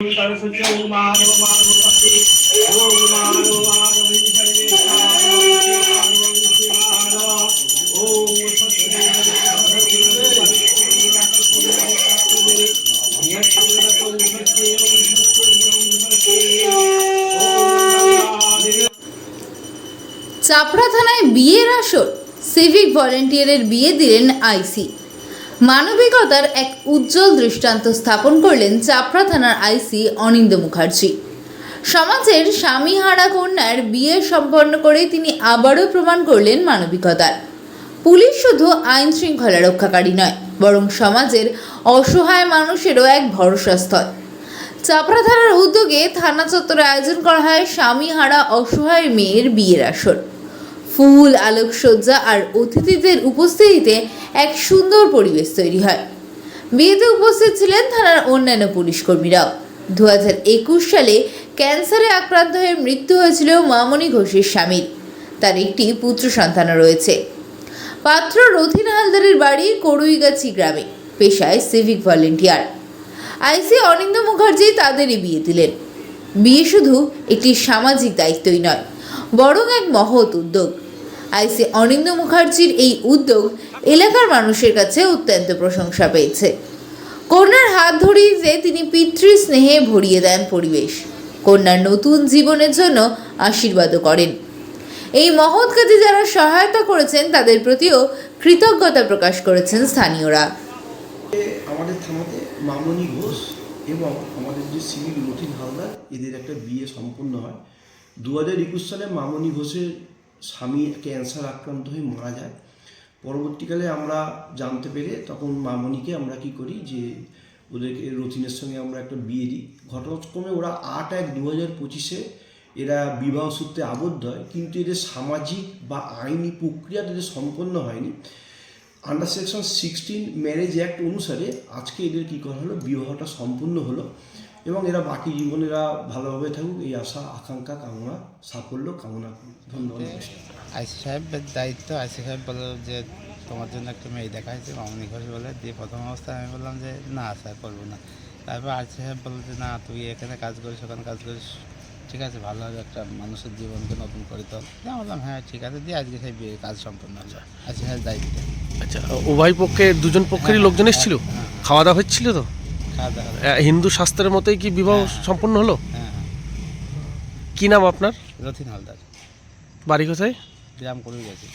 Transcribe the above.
सरस्वती ओम माधव माधव भक्ति ओम माधव माधव सर्वे ओम सत्य চাপড়া থানায় বিয়ের আসর সিভিক ভলেন্টিয়ারের বিয়ে দিলেন আইসি মানবিকতার এক উজ্জ্বল দৃষ্টান্ত স্থাপন করলেন চাপড়া থানার আইসি অনিন্দ মুখার্জি। সমাজের স্বামীহারা কন্যার বিয়ে সম্পন্ন করে তিনি আবারও প্রমাণ করলেন মানবিকতার। পুলিশ শুধু আইন শৃঙ্খলা রক্ষাকারী নয়, বরং সমাজের অসহায় মানুষেরও এক ভরসাস্থল। চাপড়া থানার উদ্যোগে থানা চত্বরে আয়োজন করা হয় স্বামীহারা অসহায় মেয়ের বিয়ের আসর। ফুল, আলোকসজ্জা আর অতিথিদের উপস্থিতিতে এক সুন্দর পরিবেশ তৈরি হয়। বিয়েতে উপস্থিত ছিলেন থানার অন্যান্য পুলিশ কর্মীরাও। দু একুশ সালে ক্যান্সারে আক্রান্ত হয়ে মৃত্যু হয়েছিল মামনি ঘোষের স্বামীর। তার একটি পুত্র সন্তানও রয়েছে। পাত্র রথিন হালদারের বাড়ি করুইগাছি গ্রামে, পেশায় civic volunteer IC Anindya Mukherjee তাদেরই বিয়ে দিলেন। বিয়ে শুধু একটি সামাজিক দায়িত্বই নয়, বরং এক মহৎ উদ্যোগ। আইসি অনিন্দ মুখার্জির এই উদ্যোগ এলাকার মানুষের কাছে অত্যন্ত প্রশংসা পেয়েছে। কন্যার হাত ধরিয়ে যে তিনি পিতৃ স্নেহে ভরিয়ে দেন পরিবেশ, কন্যার নতুন জীবনের জন্য আশীর্বাদও করেন। এই মহৎ কাজে যারা সহায়তা করেছেন, তাদের প্রতিও কৃতজ্ঞতা প্রকাশ করেছেন স্থানীয়রা। আমাদের থানাতে মামনি ঘোষ এবং আমাদের যে সিভিল রথিন হালদার, এদের একটা বিয়ে সম্পন্ন হয়। দু হাজার একুশ সালে মামনি ঘোষের স্বামী ক্যান্সার আক্রান্ত হয়ে মারা যায়। পরবর্তীকালে আমরা জানতে পেরে তখন মামনিকে আমরা কি করি যে ওদেরকে রথিনের সঙ্গে আমরা একটা বিয়ে দিই। ঘটনাক্রমে ওরা আট এক দু হাজার পঁচিশে এরা বিবাহ সূত্রে আবদ্ধ হয়, কিন্তু এদের সামাজিক বা আইনি প্রক্রিয়া এদের সম্পন্ন হয়নি। Under section sixteen marriage act অনুসারে আজকে এদের কী করা হলো, বিবাহটা সম্পূর্ণ হলো। এবং এরা বাকি জীবনে এরা ভালোভাবে থাকুক এই আশা আকাঙ্ক্ষা কামনা সাফল্য কামনা করি। ধন্যবাদ আইসি সাহেবের দায়িত্ব আইসি সাহেব বলল যে তোমার জন্য একটা মেয়ে দেখা হয়েছে মামনি ঘোষ বলে। দিয়ে প্রথম অবস্থায় আমি বললাম যে না স্যার করব না। তারপর আইসি সাহেব বলল যে না তুই এখানে কাজ করিস ওখানে কাজ করিস। ঠিক আছে ভালো হবে একটা মানুষের জীবনকে নতুন করে আমি বললাম হ্যাঁ ঠিক আছে দিয়ে আজকে সেই বিয়ে কাজ সম্পন্ন হলো। আইসি সাহেব দায়িত্ব। আচ্ছা উভয় পক্ষে দুজন পক্ষেরই হ্যাঁ, লোকজন এসেছিল? হ্যাঁ, খাওয়া দাওয়া হচ্ছিল তো? হিন্দু শাস্ত্রের মতোই কি বিবাহ সম্পূর্ণ সম্পন্ন হলো? হ্যাঁ কি নাম আপনার? রথিন হালদার। বাড়ি কোথায়? গ্রাম করে গেছি।